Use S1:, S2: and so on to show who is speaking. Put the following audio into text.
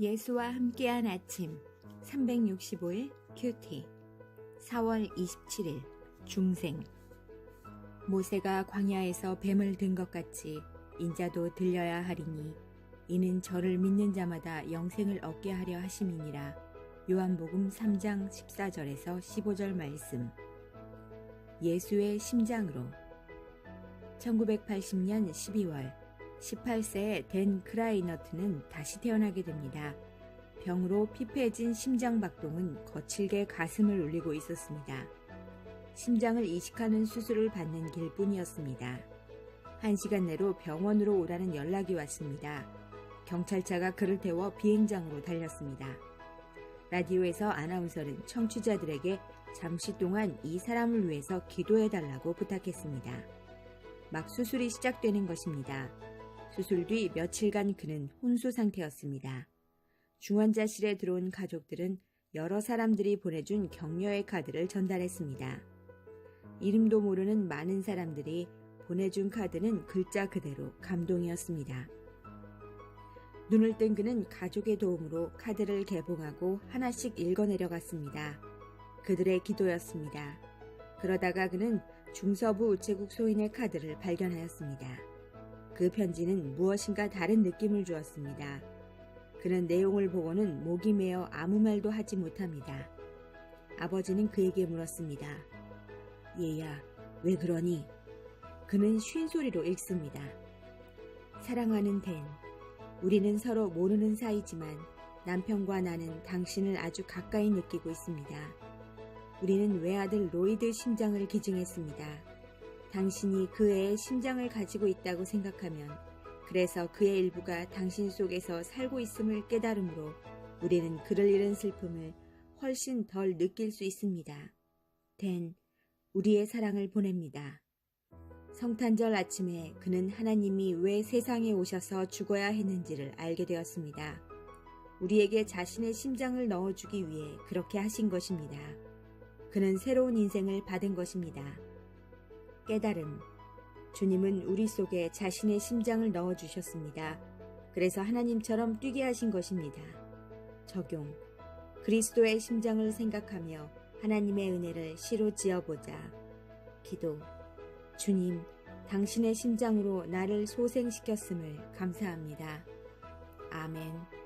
S1: 예수와 함께한 아침 365일 큐티. 4월 27일 중생. 모세가 광야에서 뱀을 든 것 같이 인자도 들려야 하리니 이는 저를 믿는 자마다 영생을 얻게 하려 하심이니라. 요한복음 3장 14절에서 15절 말씀. 예수의 심장으로. 1980년 12월 18세의 댄 크라이너트는 다시 태어나게 됩니다. 병으로 피폐해진 심장 박동은 거칠게 가슴을 울리고 있었습니다. 심장을 이식하는 수술을 받는 길 뿐이었습니다. 한 시간 내로 병원으로 오라는 연락이 왔습니다. 경찰차가 그를 태워 비행장으로 달렸습니다. 라디오에서 아나운서는 청취자들에게 잠시 동안 이 사람을 위해서 기도해달라고 부탁했습니다. 막 수술이 시작되는 것입니다. 수술 뒤 며칠간 그는 혼수 상태였습니다. 중환자실에 들어온 가족들은 여러 사람들이 보내준 격려의 카드를 전달했습니다. 이름도 모르는 많은 사람들이 보내준 카드는 글자 그대로 감동이었습니다. 눈을 뜬 그는 가족의 도움으로 카드를 개봉하고 하나씩 읽어내려 갔습니다. 그들의 기도였습니다. 그러다가 그는 중서부 우체국 소인의 카드를 발견하였습니다. 그 편지는 무엇인가 다른 느낌을 주었습니다. 그는 내용을 보고는 목이 메어 아무 말도 하지 못합니다. 아버지는 그에게 물었습니다. 얘야, 왜 그러니? 그는 쉰 소리로 읽습니다. 사랑하는 댄, 우리는 서로 모르는 사이지만 남편과 나는 당신을 아주 가까이 느끼고 있습니다. 우리는 외아들 로이드 심장을 기증했습니다. 당신이 그 애의 심장을 가지고 있다고 생각하면 그래서 그의 일부가 당신 속에서 살고 있음을 깨달음으로 우리는 그를 잃은 슬픔을 훨씬 덜 느낄 수 있습니다. 댄, 우리의 사랑을 보냅니다. 성탄절 아침에 그는 하나님이 왜 세상에 오셔서 죽어야 했는지를 알게 되었습니다. 우리에게 자신의 심장을 넣어주기 위해 그렇게 하신 것입니다. 그는 새로운 인생을 받은 것입니다. 깨달음. 주님은 우리 속에 자신의 심장을 넣어 주셨습니다. 그래서 하나님처럼 뛰게 하신 것입니다. 적용. 그리스도의 심장을 생각하며 하나님의 은혜를 시로 지어보자. 기도. 주님, 당신의 심장으로 나를 소생시켰음을 감사합니다. 아멘.